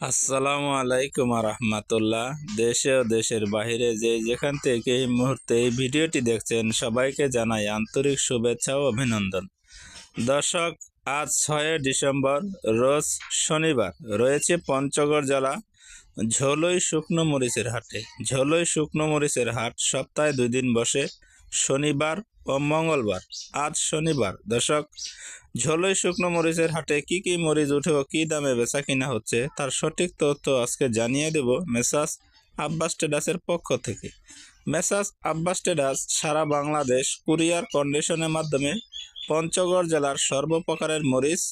আসসালামু আলাইকুম রহমতুল্লাহ দেশে ও দেশের বাইরে যে যেখান থেকে এই মুহূর্তে এই ভিডিওটি দেখছেন, সবাইকে জানাই আন্তরিক শুভেচ্ছা ও অভিনন্দন। দর্শক, আজ ছয় ডিসেম্বর, রোজ শনিবার। রয়েছে পঞ্চগড় জেলা ঝোলই শুকনো মরিচের হাটে। ঝোলই শুকনো মরিচের হাট সপ্তাহে দুই দিন বসে। শনিবার মঙ্গলবার, আজ শনিবার। দর্শক, ঝোলই শুকনো মরিচের হাটে কি কি মরিচ উঠে ও কি দামে বেচা কিনা হচ্ছে তার সঠিক তথ্য আজকে জানিয়ে দেব মেসাস আব্বাস ট্রেডার্সের পক্ষ থেকে। মেসাস আব্বাস ট্রেডার্স সারা বাংলাদেশ কুরিয়ার কন্ডিশনের মাধ্যমে পঞ্চগড় জেলার সর্বপ্রকারের মরিচ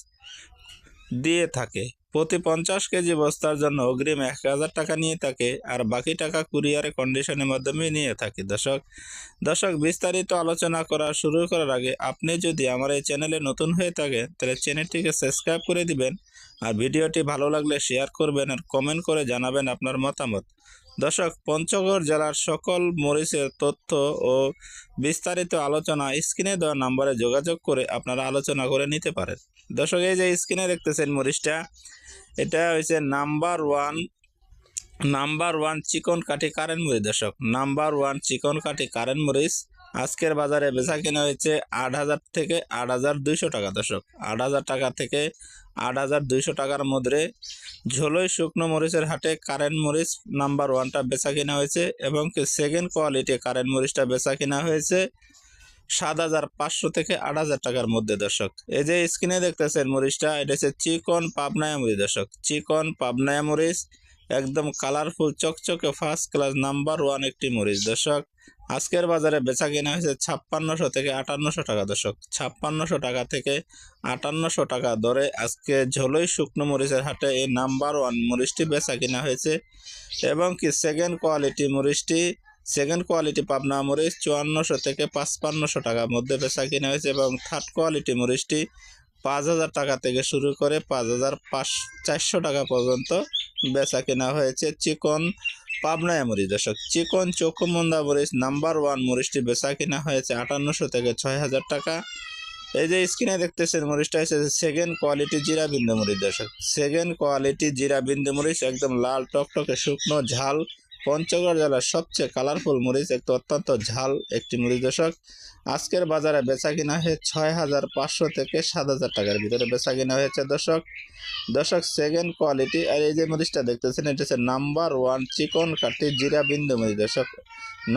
দিয়ে থাকে। প্রতি পঞ্চাশ কেজি বস্তার জন্য অগ্রিম এক হাজার টাকা নিয়ে থাকে আর বাকি টাকা কুরিয়ারে কন্ডিশনের মাধ্যমে নিয়ে থাকে। দর্শক দর্শক, বিস্তারিত আলোচনা করা শুরু করার আগে আপনি যদি আমার এই চ্যানেলে নতুন হয়ে থাকেন, তাহলে চ্যানেলটিকে সাবস্ক্রাইব করে দিবেন আর ভিডিওটি ভালো লাগলে শেয়ার করবেন আর কমেন্ট করে জানাবেন আপনার মতামত। দর্শক, পঞ্চগড় জেলার সকল মরিচের তথ্য ও বিস্তারিত আলোচনা স্ক্রিনে দেওয়া নাম্বারে যোগাযোগ করে আপনারা আলোচনা করে নিতে পারেন। দর্শক, এই যে স্ক্রিনে দেখতেছেন মরিচটা, এটা হয়েছে নাম্বার ওয়ান নাম্বার ওয়ান চিকন কাঠি কারেন্ট মরিচ দর্শক, নাম্বার ওয়ান চিকন কাঠি কারেন্ট মরিচ। আজকের বাজারে বেচা কেনা হয়েছে আট হাজার থেকে আট হাজার দুইশো টাকা দর্শক, আট হাজার টাকা থেকে আট হাজার দুইশো টাকার মধ্যে ঝোলই শুকনো মরিচের হাটে কারেন্ট মরিচ নাম্বার ওয়ানটা বেচা কেনা হয়েছে এবং সেকেন্ড কোয়ালিটি কারেন্ট মরিচটা বেচা কেনা হয়েছে। সাত হাজার পাঁচশো থেকে আট হাজার টাকার মধ্যে, দর্শক। এই যে স্ক্রিনে দেখতেছেন মরিচটা, এটা হচ্ছে চিকন পাবনায়া মরিচ দর্শক। চিকন পাবনায়া মরিচ, একদম কালারফুল চকচকে ফার্স্ট ক্লাস নাম্বার ওয়ান একটি মরিচ, দর্শক। আজকের বাজারে বেচা কেনা হয়েছে ছাপ্পান্নশো থেকে আটান্নশো টাকা, দর্শক। ছাপ্পান্নশো টাকা থেকে আটান্নশো টাকা দরে আজকে ঝোলই শুকনো মরিচের হাটে এই নাম্বার ওয়ান মরিচটি বেচা কেনা হয়েছে। এবং কি সেকেন্ড কোয়ালিটি মরিচটি সেকেন্ড কোয়ালিটি পাবনা মরিচ চুয়ান্নশো থেকে পাঁচপান্নশো টাকার মধ্যে বেচা কিনা হয়েছে এবং থার্ড কোয়ালিটি মরিচটি পাঁচ হাজার টাকা থেকে শুরু করে পাঁচ হাজার পাঁচ চারশো টাকা পর্যন্ত বেচা কেনা হয়েছে চিকন পাবনায় মরিচ। দর্শক, চিকন চোখমন্দা মরিচ নাম্বার ওয়ান মরিচটি বেচা কেনা হয়েছে আটান্নশো থেকে ছয় হাজার টাকা। এই যে স্ক্রিনে দেখতেছেন মরিচটা হচ্ছে সেকেন্ড কোয়ালিটি জিরা বিন্দু মরিচ। দর্শক সেকেন্ড কোয়ালিটি জিরা বিন্দু মরিচ একদম লাল টকটকে শুকনো ঝাল পঞ্চগড় জেলার সবচেয়ে কালারফুল মরিচ একটি অত্যন্ত ঝাল একটি মরিচ দর্শক। আজকের বাজারে বেচা কিনা হয়ে ছয় হাজার পাঁচশো থেকে সাত হাজার টাকার ভিতরে বেচা কিনা হয়েছে দর্শক। দর্শক সেকেন্ড কোয়ালিটি আর এই যে মরিচটা দেখতেছেন, এটা হচ্ছে নাম্বার ওয়ান চিকন কাঠি জিরা বিন্দু মরিচ দর্শক।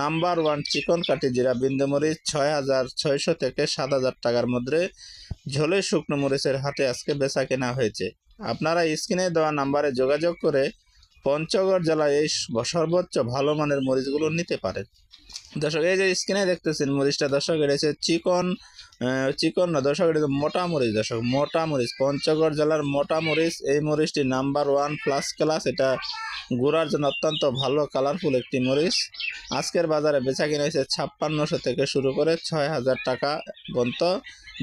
নাম্বার ওয়ান চিকন কাঠি জিরা বিন্দু মরিচ ছয় হাজার ছয়শো থেকে সাত হাজার টাকার মধ্যে ঝোলে শুকনো মরিচের হাতে আজকে বেচা কেনা হয়েছে। আপনারা স্ক্রিনে দেওয়া নাম্বারে যোগাযোগ করে পঞ্চগড় জেলায় এই সর্বোচ্চ ভালো মানের মরিচগুলো নিতে পারে দর্শক, এই যে স্ক্রিনে দেখতেছেন মরিচটা, দর্শক, এটা চিকন চিকন না, দর্শক, এটা মোটা মরিচ, দর্শক, মোটা মরিচ। পঞ্চগড় জেলার মোটা মরিচ, এই মরিচটি নাম্বার ওয়ান প্লাস ক্লাস, এটা গুড়ার জন্য অত্যন্ত ভালো কালারফুল একটি মরিচ। আজকের বাজারে বেচা কিনা হয়েছে ছাপ্পান্নশো থেকে শুরু করে ছয় হাজার টাকা পর্যন্ত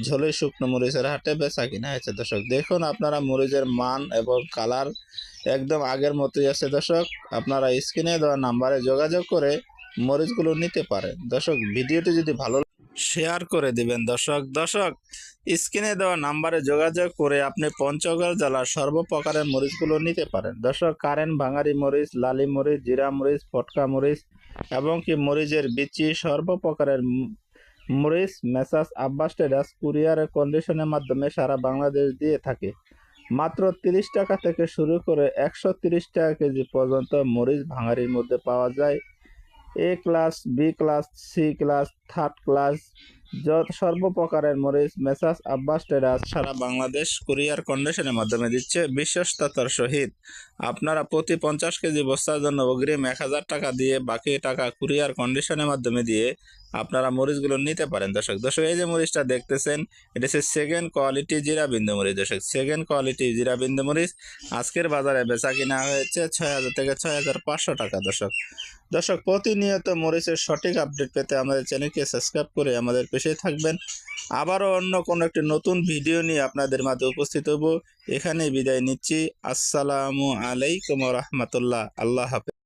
ঝোলে শুকনো মরিচের হাটে বেচা কিনা হয়েছে। দর্শক, দেখুন আপনারা মরিচের মান এবং কালার একদম আগের মতোই আছে। দর্শক, আপনারা স্ক্রিনে দেওয়া নাম্বারে যোগাযোগ করে মরিচগুলো নিতে পারেন। দর্শক, ভিডিওটি যদি ভালো শেয়ার করে দিবেন। দর্শক দর্শক স্ক্রিনে দেওয়া নাম্বারে যোগাযোগ করে আপনি পঞ্চগড় জেলার সর্বপ্রকারের মরিচগুলো নিতে পারেন। দর্শক, কারেন্ট, ভাঙারি মরিচ, লালি মরিচ, জিরা মরিচ, ফটকা মরিচ এবং কি মরিচের বিচি সর্বপ্রকারের মরিচ মেসাস আব্বাস টেরাস কুরিয়ারের কন্ডিশনের মাধ্যমে সারা বাংলাদেশ দিয়ে থাকে। মাত্র তিরিশ টাকা থেকে শুরু করে একশো টাকা কেজি পর্যন্ত মরিচ ভাঙারির মধ্যে পাওয়া যায়। A class, B class, C class, third class যত সর্বপ্রকারের মরিচ মেসাস আব্বাস টেরাস সারা বাংলাদেশ কুরিয়ার কন্ডিশনের মাধ্যমে দিচ্ছে বিশ্বস্ততার সহিত। আপনারা প্রতি পঞ্চাশ কেজি বস্তার জন্য অগ্রিম এক হাজার টাকা দিয়ে বাকি টাকা কুরিয়ার কন্ডিশনের মাধ্যমে দিয়ে আপনারা মরিচগুলো নিতে পারেন, দর্শক। দর্শক, এই যে মরিচটা দেখতেছেন, এটা হচ্ছে সেকেন্ড কোয়ালিটি জিরা বিন্দু মরিচ, দর্শক। সেকেন্ড কোয়ালিটি জিরা বিন্দু মরিচ আজকের বাজারে বেচা কিনা হয়েছে ছয় হাজার থেকে ছয় হাজার পাঁচশো টাকা, দর্শক। দর্শক, প্রতিনিয়ত মরিচের সঠিক আপডেট পেতে আমাদের চ্যানেলকে সাবস্ক্রাইব করে আমাদের পেশেই থাকবেন। আবারও অন্য কোনো একটি নতুন ভিডিও নিয়ে আপনাদের মাঝে উপস্থিত হব। এখানেই বিদায় নিচ্ছি। আসসালামু আলাইকুম রহমতুল্লাহ। আল্লাহ হাফেজ।